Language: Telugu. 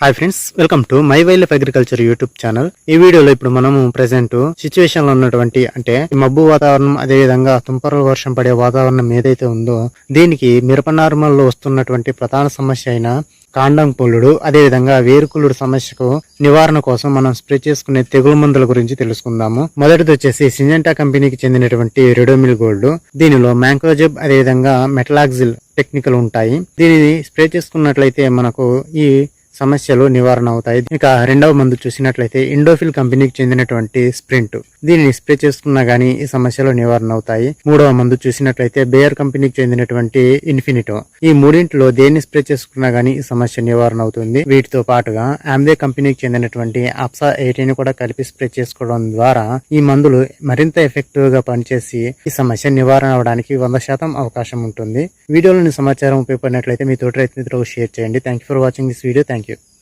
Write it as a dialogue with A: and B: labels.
A: Hi friends welcome to my wild life agriculture YouTube channel ఈ వీడియోలో ఇప్పుడు మనము ప్రెసెంట్ సిచ్యువేషన్లో ఉన్నటువంటి అంటే మబ్బు వాతావరణం అదే విధంగా తుంపరలు వర్షం పడే వాతావరణం ఏదైతే ఉందో దీనికి మిరప నార్మల్లో వస్తున్నటువంటి ప్రధాన సమస్య అయిన కాండం పుల్లుడు అదేవిధంగా వేరుకుళ్ళుడు సమస్యకు నివారణ కోసం మనం స్ప్రే చేసుకునే తెగులు మందుల గురించి తెలుసుకుందాము. మొదటిది వచ్చేసి సింజెంటా కంపెనీకి చెందినటువంటి రెడోమిల్ గోల్డ్ దీనిలో మ్యాంకోజెబ్ అదేవిధంగా మెటలాక్సిల్ టెక్నికల్ ఉంటాయి. దీనిని స్ప్రే చేసుకున్నట్లయితే మనకు ఈ సమస్యలు నివారణ అవుతాయి. ఇక రెండవ మందు చూసినట్లయితే ఇండోఫిల్ కంపెనీకి చెందినటువంటి స్ప్రింట్ దీనిని స్ప్రే చేసుకున్నా గానీ ఈ సమస్యలు నివారణ అవుతాయి. మూడవ మందు చూసినట్లయితే బేయర్ కంపెనీకి చెందినటువంటి ఇన్ఫినిటో ఈ మూడింటిలో దేన్ని స్ప్రే చేసుకున్నా గానీ ఈ సమస్య నివారణ అవుతుంది. వీటితో పాటుగా ఆంబే కంపెనీకి చెందినటువంటి అప్సా ఎయిటీన్ కూడా కలిపి స్ప్రే చేసుకోవడం ద్వారా ఈ మందులు మరింత ఎఫెక్టివ్గా పనిచేసి ఈ సమస్య నివారణ అవడానికి వంద శాతం అవకాశం ఉంటుంది. వీడియోలోని సమాచారం ఉపయోగపడినట్లయితే మీ తోటి రైతు మిత్రులకు షేర్ చేయండి. Thank for watching this video thank Thank you.